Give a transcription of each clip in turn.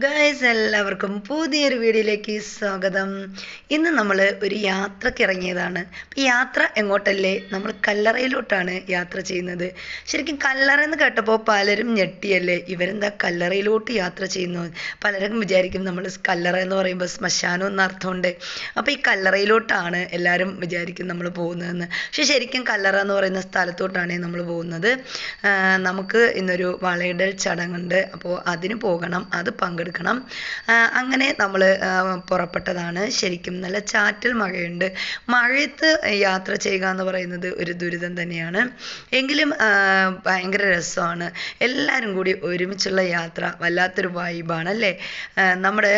Guys എല്ലാവർക്കും പുതിയൊരു വീഡിയോയിലേക്ക് സ്വാഗതം. ഇന്ന് നമ്മൾ ഒരു യാത്രയ്ക്ക് ഇറങ്ങിയതാണ്. യാത്ര എങ്ങോട്ടല്ലേ? നമ്മൾ കല്ലറയിലോട്ടാണ് യാത്ര ചെയ്യുന്നത്. ശരിക്കും കല്ലറ എന്ന് കേട്ടപ്പോൾ പലരും ഞെട്ടിയല്ലേ? ഇവരെന്താ കല്ലറയിലോട്ട് യാത്ര ചെയ്യുന്നു പലരും വിചാരിക്കും നമ്മൾ കല്ലറ എന്ന് പറയുമ്പോൾ ശ്മശാനം എന്ന അർത്ഥമുണ്ട്. അപ്പോൾ ഈ കല്ലറയിലോട്ടാണ് എല്ലാവരും വിചാരിക്കും നമ്മൾ പോകുന്നതെന്ന്. പക്ഷെ ശരിക്കും കല്ലറ എന്ന് പറയുന്ന സ്ഥലത്തോട്ടാണ് നമ്മൾ പോകുന്നത്. നമുക്ക് ഇന്നൊരു വളയിടൽ ചടങ്ങുണ്ട്. അപ്പോൾ അതിന് പോകണം. അത് പങ്കെടുക്കണം ആ, അങ്ങനെ നമ്മൾ പുറപ്പെട്ടതാണ്. ശരിക്കും നല്ല ചാറ്റൽ മഴയുണ്ട്. മഴയത്ത് യാത്ര ചെയ്യുക എന്ന് പറയുന്നത് ഒരു ദുരിതം തന്നെയാണ്. എങ്കിലും ഭയങ്കര രസമാണ്. എല്ലാവരും കൂടി ഒരുമിച്ചുള്ള യാത്ര വല്ലാത്തൊരു വൈബാണ് അല്ലേ? നമ്മുടെ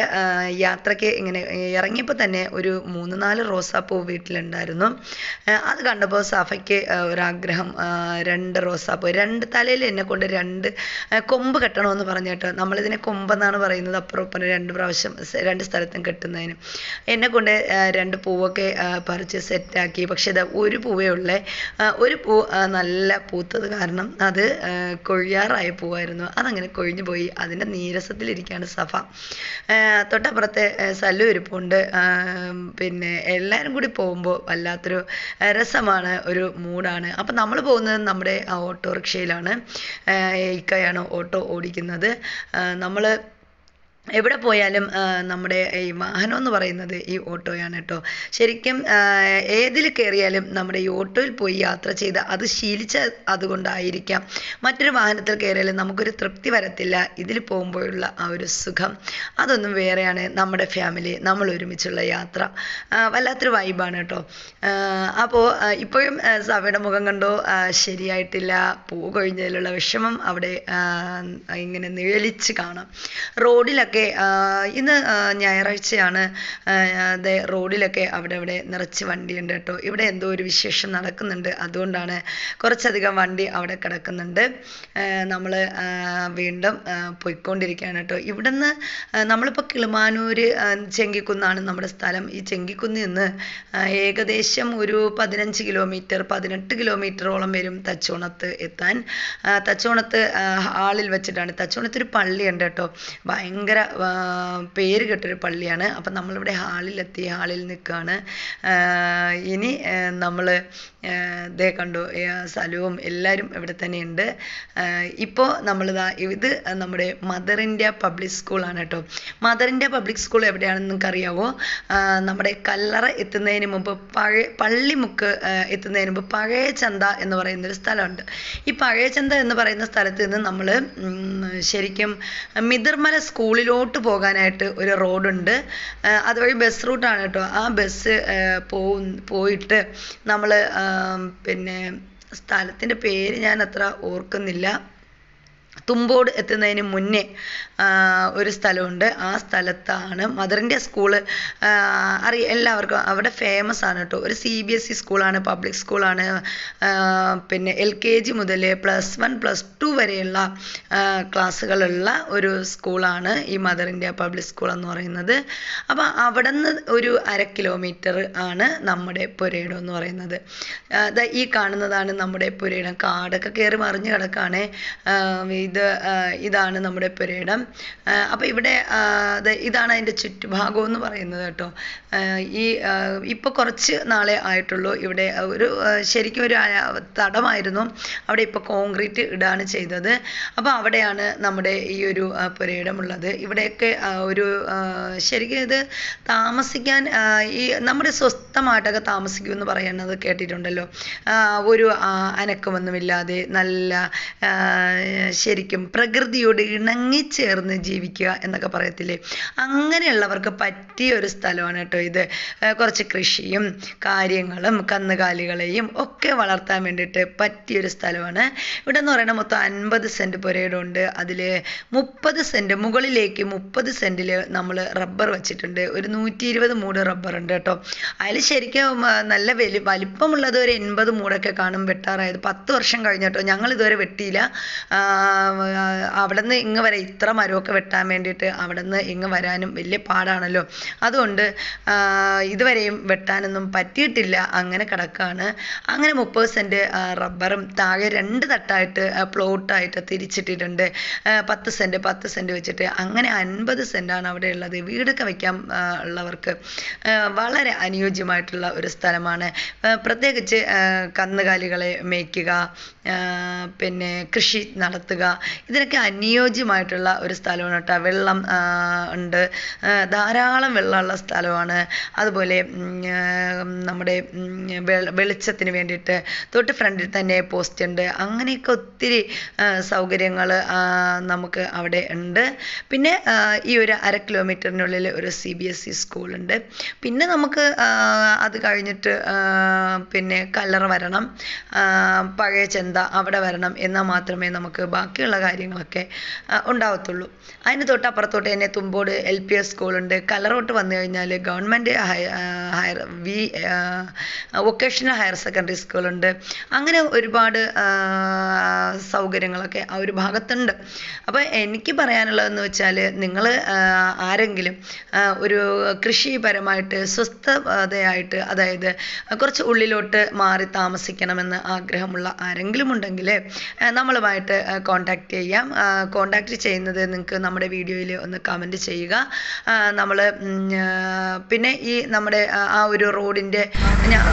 യാത്രയ്ക്ക് ഇങ്ങനെ ഇറങ്ങിയപ്പോൾ തന്നെ ഒരു മൂന്ന് നാല് റോസാപ്പൂ വീട്ടിലുണ്ടായിരുന്നു. അത് കണ്ടപ്പോൾ സഫയ്ക്ക് ഒരാഗ്രഹം രണ്ട് റോസാപ്പൂ രണ്ട് തലയിൽ എന്നെ കൊണ്ട് രണ്ട് കൊമ്പ് കെട്ടണമെന്ന് പറഞ്ഞിട്ട് നമ്മളിതിനെ കൊമ്പെന്നാണ് പറയുന്നത്. അപ്പുറം ഇപ്പുറം രണ്ട് പ്രാവശ്യം രണ്ട് സ്ഥലത്തും കെട്ടുന്നതിന്. എന്നെ കൊണ്ട് രണ്ട് പൂവൊക്കെ പറിച്ച് സെറ്റാക്കി. പക്ഷെ ഇത് ഒരു പൂവേ ഉള്ളേ. ഒരു പൂ നല്ല പൂത്തത് കാരണം അത് കൊഴിയാറായ പൂവായിരുന്നു. അതങ്ങനെ കൊഴിഞ്ഞു പോയി. അതിന്റെ നീരസത്തിലിരിക്കുകയാണ് സഫ. തൊട്ടപ്പുറത്തെ സല്ലു ഇരിപ്പുണ്ട് പിന്നെ എല്ലാവരും കൂടി പോകുമ്പോൾ വല്ലാത്തൊരു രസമാണ് ഒരു മൂഡാണ്. അപ്പം നമ്മൾ പോകുന്നത് നമ്മുടെ ഓട്ടോറിക്ഷയിലാണ്. ഇക്കയാണ് ഓട്ടോ ഓടിക്കുന്നത്. നമ്മൾ എവിടെ പോയാലും നമ്മുടെ ഈ വാഹനം എന്ന് പറയുന്നത് ഈ ഓട്ടോയാണ് കേട്ടോ. ശരിക്കും ഏതിൽ കയറിയാലും നമ്മുടെ ഈ ഓട്ടോയിൽ പോയി യാത്ര ചെയ്ത് അത് ശീലിച്ച അതുകൊണ്ടായിരിക്കാം. മറ്റൊരു വാഹനത്തിൽ കയറിയാലും നമുക്കൊരു തൃപ്തി വരത്തില്ല. ഇതിൽ പോകുമ്പോഴുള്ള ആ ഒരു സുഖം. അതൊന്നും വേറെയാണ് നമ്മുടെ ഫാമിലി നമ്മൾ ഒരുമിച്ചുള്ള യാത്ര. വല്ലാത്തൊരു വൈബാണ് കേട്ടോ. അപ്പോൾ ഇപ്പോഴും സഭയുടെ മുഖം കണ്ടോ? ശരിയായിട്ടില്ല. പൂ കൊഴിഞ്ഞതിലുള്ള വിഷമം അവിടെ ഇങ്ങനെ നിഴലിച്ച് കാണാം. റോഡിലൊക്കെ ആ, ഇന്ന് ഞായറാഴ്ചയാണ് ദേ റോഡിലൊക്കെ അവിടെ ഇവിടെ നിറച്ച് വണ്ടിയുണ്ട് കേട്ടോ. ഇവിടെ എന്തോ ഒരു വിശേഷം നടക്കുന്നുണ്ട്. അതുകൊണ്ടാണ് കുറച്ചധികം വണ്ടി അവിടെ കിടക്കുന്നുണ്ട്. നമ്മൾ വീണ്ടും പോയിക്കൊണ്ടിരിക്കുകയാണ് കേട്ടോ. ഇവിടുന്ന് നമ്മളിപ്പോൾ കിളിമാനൂര് ചെങ്കിക്കുന്നാണ് നമ്മുടെ സ്ഥലം. ഈ ചെങ്കിക്കുന്നിൽ നിന്ന് ഏകദേശം ഒരു പതിനഞ്ച് കിലോമീറ്റർ പതിനെട്ട് കിലോമീറ്ററോളം വരും തച്ചോണത്ത് എത്താൻ. തച്ചോണത്ത് ഹാളിൽ വെച്ചിട്ടാണ്. തച്ചോണത്ത് ഒരു പള്ളിയുണ്ട് കേട്ടോ. ഭയങ്കര പേര് കേട്ടൊരു പള്ളിയാണ്. അപ്പം നമ്മളിവിടെ ഹാളിലെത്തി ഹാളിൽ നിൽക്കുകയാണ്. ഇനി നമ്മൾ ഇതേ കണ്ടു സലുവും എല്ലാവരും ഇവിടെ തന്നെയുണ്ട് ഇപ്പോൾ നമ്മളിതാ ഇത് നമ്മുടെ മദർ ഇന്ത്യ പബ്ലിക് സ്കൂളാണ് കേട്ടോ. മദർ ഇന്ത്യ പബ്ലിക് സ്കൂൾ എവിടെയാണെന്ന് നിങ്ങൾക്ക് അറിയാവോ നമ്മുടെ കല്ലറ എത്തുന്നതിന് മുമ്പ് പഴയ പള്ളിമുക്ക് എത്തുന്നതിന് മുമ്പ് പഴയ ചന്ത എന്ന് പറയുന്നൊരു സ്ഥലമുണ്ട്. ഈ പഴയ ചന്ത എന്ന് പറയുന്ന സ്ഥലത്ത് നിന്ന് നമ്മൾ ശരിക്കും മിതിർമല സ്കൂളിലോട്ട് പോകാനായിട്ട് ഒരു റോഡുണ്ട്. അതുവഴി ബസ് റൂട്ടാണ് കേട്ടോ. ആ ബസ് പോയിട്ട് നമ്മൾ പിന്നെ സ്ഥലത്തിന്റെ പേര് ഞാൻ അത്ര ഓർക്കുന്നില്ല. തുമ്പോട് എത്തുന്നതിന് മുന്നേ ഒരു സ്ഥലമുണ്ട്. ആ സ്ഥലത്താണ് ഇന്ത്യ സ്കൂൾ അറിയ എല്ലാവർക്കും അവിടെ ഫേമസ് ആണ് കേട്ടോ. ഒരു സി ബി എസ് ഇ സ്കൂളാണ് പബ്ലിക് സ്കൂളാണ്. പിന്നെ എൽ കെ ജി മുതൽ പ്ലസ് വൺ പ്ലസ് ടു വരെയുള്ള ക്ലാസ്സുകളുള്ള ഒരു സ്കൂളാണ് ഈ ഇന്ത്യ പബ്ലിക് സ്കൂൾ എന്ന് പറയുന്നത്. അപ്പോൾ അവിടെ നിന്ന് ഒരു അര കിലോമീറ്റർ ആണ് നമ്മുടെ പുരയിടം എന്ന് പറയുന്നത്. ഈ കാണുന്നതാണ് നമ്മുടെ പുരയിടം. കാടൊക്കെ കയറി മറിഞ്ഞ് കിടക്കുകയാണ് ഇത് ഇതാണ് നമ്മുടെ പുരയിടം. അപ്പോൾ ഇവിടെ ഇതാണ് അതിന്റെ ചുറ്റുഭാഗം എന്ന് പറയുന്നത് കേട്ടോ. ഈ ഇപ്പോൾ കുറച്ച് നാളെ ആയിട്ടുള്ളൂ ഇവിടെ ഒരു ശരിക്കും ഒരു തടമായിരുന്നു. അവിടെ ഇപ്പോൾ കോൺക്രീറ്റ് ഇടാണ് ചെയ്തത്. അപ്പോൾ അവിടെയാണ് നമ്മുടെ ഈ ഒരു പുരയിടമുള്ളത് ഇവിടെയൊക്കെ ഒരു ശരിക്കും ഇത് താമസിക്കാൻ ഈ നമ്മുടെ സ്വസ്ഥമായിട്ടൊക്കെ താമസിക്കും എന്ന് പറയുന്നത് കേട്ടിട്ടുണ്ടല്ലോ. ഒരു അനക്കമൊന്നുമില്ലാതെ നല്ല ആ, ശരിക്കും പ്രകൃതിയോട് ഇണങ്ങിച്ചേർന്ന് ജീവിക്കുക എന്നൊക്കെ പറയത്തില്ലേ? അങ്ങനെയുള്ളവർക്ക് പറ്റിയ ഒരു സ്ഥലമാണ് കേട്ടോ ഇത്. കുറച്ച് കൃഷിയും കാര്യങ്ങളും കന്നുകാലികളെയും ഒക്കെ വളർത്താൻ വേണ്ടിയിട്ട് പറ്റിയൊരു സ്ഥലമാണ്. ഇവിടെ എന്ന് പറയുന്നത് മൊത്തം അൻപത് സെന്റ് പുരയിടമുണ്ട് അതിൽ മുപ്പത് സെന്റ് മുകളിലേക്ക് മുപ്പത് സെന്റിൽ നമ്മൾ റബ്ബർ വെച്ചിട്ടുണ്ട്. ഒരു നൂറ്റി ഇരുപത് മൂട് റബ്ബർ ഉണ്ട് കേട്ടോ. അതിൽ ശരിക്കും നല്ല വലി വലിപ്പമുള്ളത് ഒരു എൺപത് മൂടൊക്കെ കാണും. വെട്ടാറായത് പത്ത് വർഷം കഴിഞ്ഞിട്ടോ ഞങ്ങൾ ഇതുവരെ വെട്ടിയില്ല. അവിടെ നിന്ന് ഇങ്ങ് വരെ ഇത്ര മരമൊക്കെ വെട്ടാൻ വേണ്ടിയിട്ട് അവിടെ നിന്ന് ഇങ്ങ് വരാനും വലിയ പാടാണല്ലോ. അതുകൊണ്ട് ഇതുവരെയും വെട്ടാനൊന്നും പറ്റിയിട്ടില്ല. അങ്ങനെ കിടക്കുകയാണ് അങ്ങനെ മുപ്പത് സെന്റ് റബ്ബറും താഴെ രണ്ട് തട്ടായിട്ട് പ്ലോട്ടായിട്ട് തിരിച്ചിട്ടിട്ടുണ്ട്. പത്ത് സെന്റ് പത്ത് സെന്റ് വെച്ചിട്ട് അങ്ങനെ അൻപത് സെന്റാണ് അവിടെ ഉള്ളത്. വീടൊക്കെ വയ്ക്കാൻ ഉള്ളവർക്ക് വളരെ അനുയോജ്യമായിട്ടുള്ള ഒരു സ്ഥലമാണ്. പ്രത്യേകിച്ച് കന്നുകാലികളെ മേയ്ക്കുക പിന്നെ കൃഷി നടത്തുക ഇതിനൊക്കെ അനുയോജ്യമായിട്ടുള്ള ഒരു സ്ഥലമാണ് കേട്ടോ. വെള്ളം ഉണ്ട്. ധാരാളം വെള്ളമുള്ള സ്ഥലമാണ്. അതുപോലെ നമ്മുടെ വെളിച്ചത്തിന് വേണ്ടിയിട്ട് തൊട്ട് ഫ്രണ്ടിൽ തന്നെ പോസ്റ്റ് ഉണ്ട്. അങ്ങനെയൊക്കെ ഒത്തിരി സൗകര്യങ്ങൾ നമുക്ക് അവിടെ ഉണ്ട്. പിന്നെ ഈ ഒരു അര കിലോമീറ്ററിനുള്ളിൽ ഒരു സി ബി എസ് ഇ സ്കൂളുണ്ട് പിന്നെ നമുക്ക് അത് കഴിഞ്ഞിട്ട് പിന്നെ കല്ലറ വരണം. പഴയ ചെന്ത അവിടെ വരണം. എന്നാൽ മാത്രമേ നമുക്ക് ബാക്കിയുള്ള കാര്യങ്ങളൊക്കെ ആ, ഉണ്ടാവത്തുള്ളൂ. അതിന് തൊട്ടപ്പുറത്തോട്ട് തന്നെ തുമ്പോട് എൽ പി എസ് സ്കൂളുണ്ട്. കല്ലറോട്ട് വന്നു കഴിഞ്ഞാൽ government higher V vocational higher secondary സ്കൂളുണ്ട്. അങ്ങനെ ഒരുപാട് സൗകര്യങ്ങളൊക്കെ ആ ഒരു ഭാഗത്തുണ്ട്. അപ്പോൾ എനിക്ക് പറയാനുള്ളതെന്ന് വെച്ചാൽ നിങ്ങൾ ആരെങ്കിലും ഒരു കൃഷിപരമായിട്ട് സ്വസ്ഥതയായിട്ട് അതായത് കുറച്ച് ഉള്ളിലോട്ട് മാറി താമസിക്കണമെന്ന് ആഗ്രഹമുള്ള ആരെങ്കിലും ഉണ്ടെങ്കിൽ നമ്മളുമായിട്ട് കോണ്ടാക്ട് ചെയ്യാം കോണ്ടാക്ട് ചെയ്യുന്നത് നിങ്ങൾക്ക് നമ്മുടെ വീഡിയോയിൽ ഒന്ന് കമന്റ് ചെയ്യുക. നമ്മൾ പിന്നെ ഈ നമ്മുടെ ആ, ഒരു റോഡിന്റെ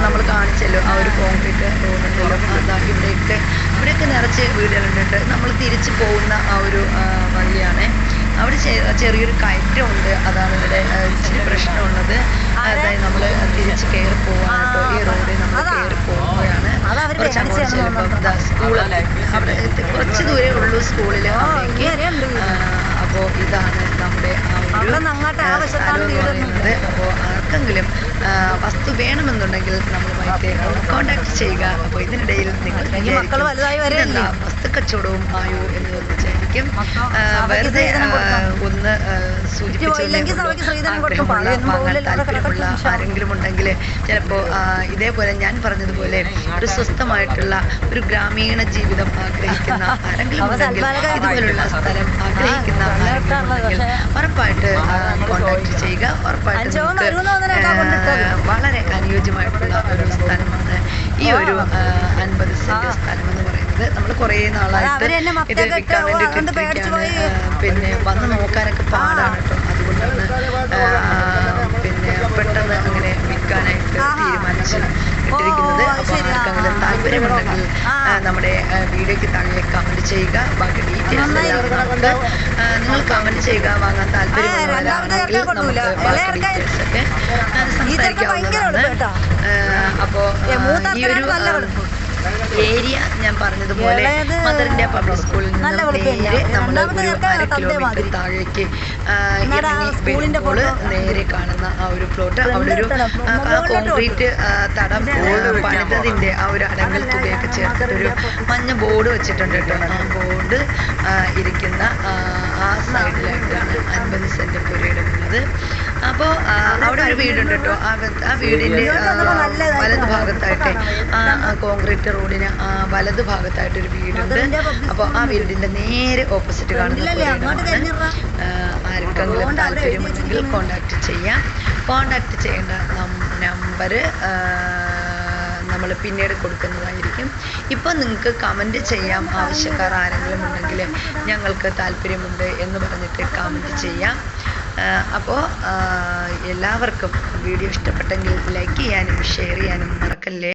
നമ്മൾ കാണിച്ചല്ലോ ആ ഒരു കോൺക്രീറ്റ് റോഡുണ്ടല്ലോ. അതാ ഇവിടെയൊക്കെ ഇവിടെയൊക്കെ നിറച്ച് വീടുകളുണ്ട്. നമ്മൾ തിരിച്ച് പോകുന്ന ആ ഒരു വഴിയാണ്. അവിടെ ചെറിയൊരു കയറ്റമുണ്ട്. അതാണ് ഇവിടെ ഇച്ചിരി പ്രശ്നമുള്ളത്. അതായത് നമ്മൾ തിരിച്ച് കയറി പോവാണ് കേട്ടോ. ഈ റോഡിൽ നമ്മൾ കയറി അതവര് കുറച്ച് അങ്ങോട്ട് ചെല്ലുമ്പോൾ തന്നതാണ്. ദാ സ്കൂൾ അവിടെ എത്തി- കുറച്ച് ദൂരേ ഉള്ളൂ സ്കൂളിൽ അപ്പോൾ ഇതാണ് നമ്മുടെ പറയുന്നത്. അപ്പോൾ ആർക്കെങ്കിലും വസ്തു വേണമെന്നുണ്ടെങ്കിൽ നമ്മളുമായിട്ട് കോണ്ടാക്ട് ചെയ്യുക. അപ്പോൾ ഇതിനിടയിൽ നിങ്ങൾ വലുതായി വരെ വസ്തു കച്ചവടവും ആയോ എന്ന് അവർക്ക് വെറുതെ. ഒന്ന് സൂചിപ്പിച്ചുള്ള. ആരെങ്കിലും ഉണ്ടെങ്കിൽ ചിലപ്പോൾ ഇതേപോലെ ഞാൻ പറഞ്ഞതുപോലെ ഒരു സ്വസ്ഥമായിട്ടുള്ള ഒരു ഗ്രാമീണ ജീവിതം ആഗ്രഹിക്കുന്ന ആരെങ്കിലും ഉണ്ടെങ്കിൽ ഇതുപോലുള്ള സ്ഥലം ആഗ്രഹിക്കുന്ന ഉറപ്പായിട്ട് കോണ്ടാക്ട് ചെയ്യുക. ഉറപ്പായിട്ട് വളരെ അനുയോജ്യമായിട്ടുള്ള ഒരു സ്ഥലമാണ്. ഈ ഒരു അൻപത് സെന്റ് സ്ഥലം എന്ന് പറയുന്നത് നമ്മൾ കുറേ നാളായിട്ട് ഇത് വിൽക്കാൻ കെട്ട് വേണ്ടി അതുകൊണ്ട് പേടിച്ച് ഇട്ടിരിക്കുകയാണ്. പോയി. പിന്നെ വന്ന് നോക്കാനൊക്കെ പാടാണ് കേട്ടോ അതുകൊണ്ടാണ് പിന്നെ പെട്ടെന്ന് അങ്ങനെ വിൽക്കാനായിട്ട്. തീരുമാനിച്ച് ഇട്ടിരിക്കുന്നത് അപ്പോൾ. ആർക്കെങ്കിലും താല്പര്യമുണ്ടെങ്കിൽ നമ്മുടെ വീഡിയോക്ക് വീഡിയോയ്ക്ക് താഴെ കമന്റ് ചെയ്യുക ബാക്കി ഡീറ്റെയിൽസ്. നമുക്ക് നിങ്ങൾ കമന്റ് ചെയ്യുക വാങ്ങാൻ താല്പര്യമുള്ളവരാണെങ്കിൽ നമുക്ക്. ബാക്കി ഡീറ്റെയിൽസ് ഒക്കെ സംസാരിക്കാവുന്നതാണ് അപ്പോൾ ഈ ഒരു ഏരിയ ഞാൻ പറഞ്ഞതുപോലെ ഇന്ത്യ പബ്ലിക് സ്കൂളിൽ നിന്ന് നേരെ നമ്മൾ ഒരു അര കിലോമീറ്റർ താഴേക്ക് നേരെ കാണുന്ന ആ ഒരു പ്ലോട്ട് അവിടെ ഒരു കോൺക്രീറ്റ് തടം പണിതതിന്റെ ആ ഒരു അടങ്ങൽ തുകയൊക്കെ ചേർത്തിട്ടൊരു മഞ്ഞ ബോർഡ് വെച്ചിട്ടുണ്ട് കേട്ടോ. ആ ബോർഡ് ഇരിക്കുന്ന ആ, സൈഡിലായിട്ടാണ് അൻപത് സെന്റ് പുരയിടമുള്ളത് അപ്പോൾ അവിടെ ഒരു വീടുണ്ട് കേട്ടോ ആ ആ വീടിന്റെ വലത് ഭാഗത്തായിട്ട് ആ കോൺക്രീറ്റ് റോഡിന് ആ വലത് ഭാഗത്തായിട്ട് ഒരു വീടുണ്ട്. അപ്പോൾ ആ വീടിന്റെ നേരെ ഓപ്പോസിറ്റ് കാണുന്ന. ആ, ആർക്കെങ്കിലും താല്പര്യമുണ്ടെങ്കിൽ കോണ്ടാക്ട് ചെയ്യാം. കോണ്ടാക്ട് ചെയ്യേണ്ട നമ്പർ നമ്മൾ പിന്നീട് കൊടുക്കുന്നതായിരിക്കും. ഇപ്പോൾ നിങ്ങൾക്ക് കമന്റ് ചെയ്യാം ആവശ്യക്കാർ ആരെങ്കിലും ഉണ്ടെങ്കിൽ ഞങ്ങൾക്ക് താല്പര്യമുണ്ട് എന്ന് പറഞ്ഞിട്ട് കമന്റ് ചെയ്യാം. അപ്പോൾ എല്ലാവർക്കും വീഡിയോ ഇഷ്ടപ്പെട്ടെങ്കിൽ ലൈക്ക് ചെയ്യാനും ഷെയർ ചെയ്യാനും മറക്കല്ലേ?